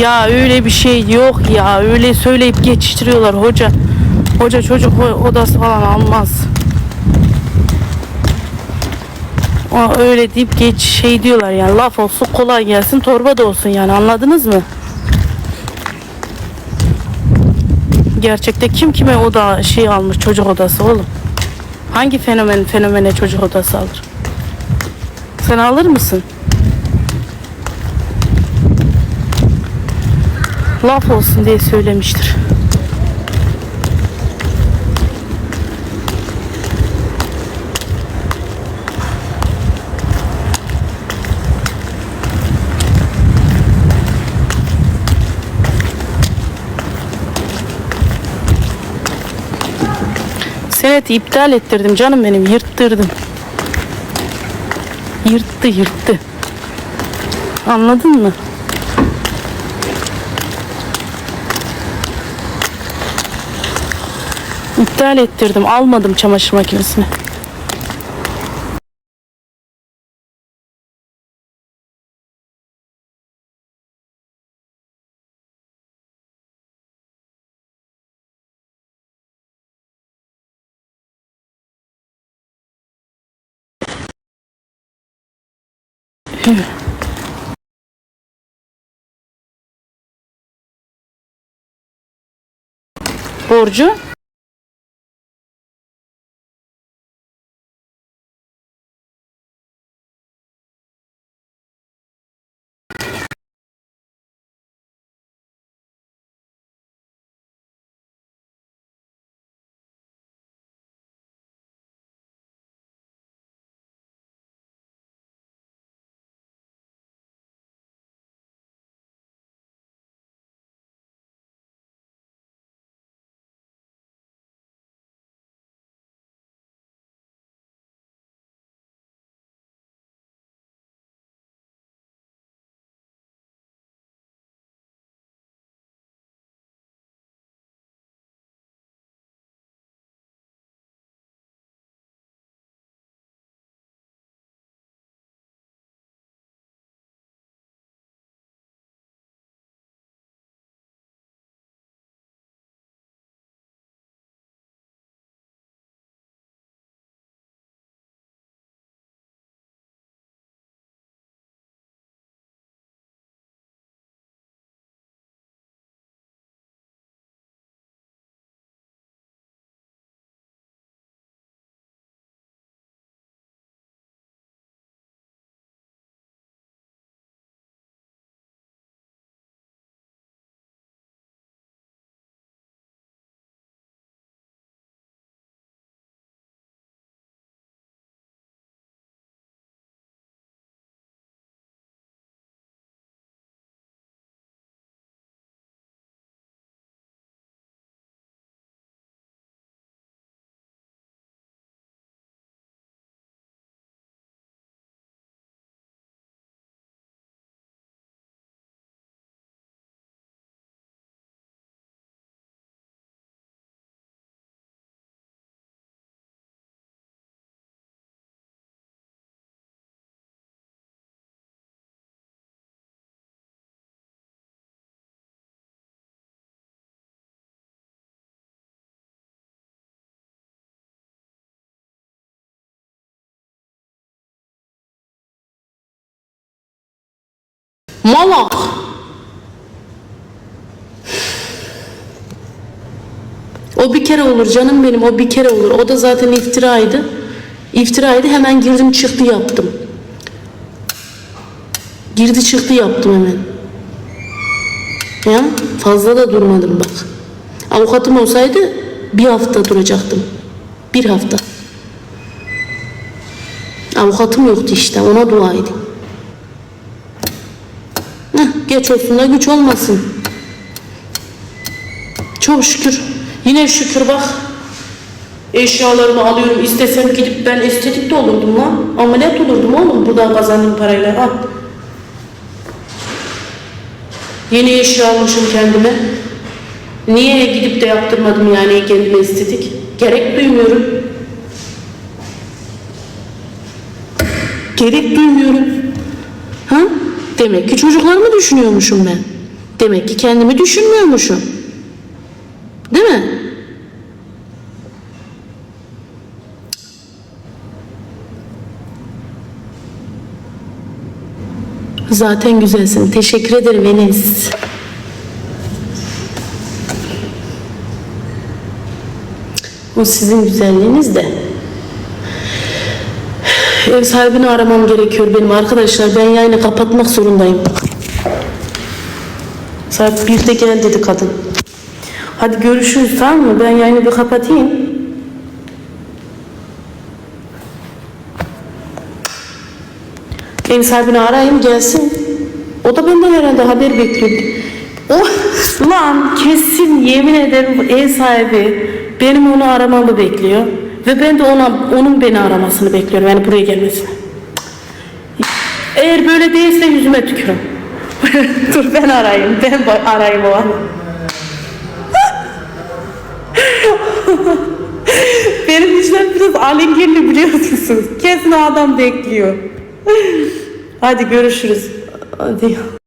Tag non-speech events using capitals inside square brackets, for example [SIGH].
Ya öyle bir şey yok ya. Öyle söyleyip geçiştiriyorlar hoca. Hoca çocuk odası falan almaz. O öyle deyip geç şey diyorlar yani laf olsun kolay gelsin torba da olsun yani anladınız mı? Gerçekte kim kime oda şey almış çocuk odası oğlum? Hangi fenomen fenomene çocuk odası alır? Sen alır mısın? Laf olsun diye söylemiştir. Seneti iptal ettirdim canım benim yırttırdım. Yırttı yırttı. Anladın mı? İptal ettirdim. Almadım çamaşır makinesini. Borcu malak. O bir kere olur canım benim o bir kere olur. O da zaten iftiraydı. İftiraydı hemen girdim çıktı yaptım. Girdi çıktı yaptım hemen. Ya fazla da durmadım bak. Avukatım olsaydı bir hafta duracaktım. Bir hafta. Avukatım yoktu işte ona dua edin. Geç olsun da güç olmasın. Çok şükür. Yine şükür bak. Eşyalarımı alıyorum. İstesem gidip ben estetik de olurdum lan. Ameliyat olurdum oğlum buradan kazandığım parayla. Al. Yeni eşya almışım kendime. Niye gidip de yaptırmadım yani kendime estetik? Gerek duymuyorum. Gerek duymuyorum. Ha? Demek ki çocuklarımı düşünüyormuşum ben. Demek ki kendimi düşünmüyormuşum. Değil mi? Zaten güzelsin. Teşekkür ederim Enes. O sizin güzelliğiniz de. Ev sahibini aramam gerekiyor benim arkadaşlar. Ben yayını kapatmak zorundayım. Saat 1'de gel dedi kadın. Hadi görüşürüz tamam mı? Ben yayını bir kapatayım. Ev sahibini arayayım gelsin. O da benden herhalde haber bekliyor. O lan kesin yemin ederim ev sahibi benim onu aramamı bekliyor. Ve ben de ona onun beni aramasını bekliyorum. Yani buraya gelmesini. Eğer böyle değilse yüzüme tükürün. [LAUGHS] Dur ben arayayım. Ben arayayım o an. [LAUGHS] Benim işlem biraz alengirli biliyor musunuz? Kesin adam bekliyor. Hadi görüşürüz. Hadi.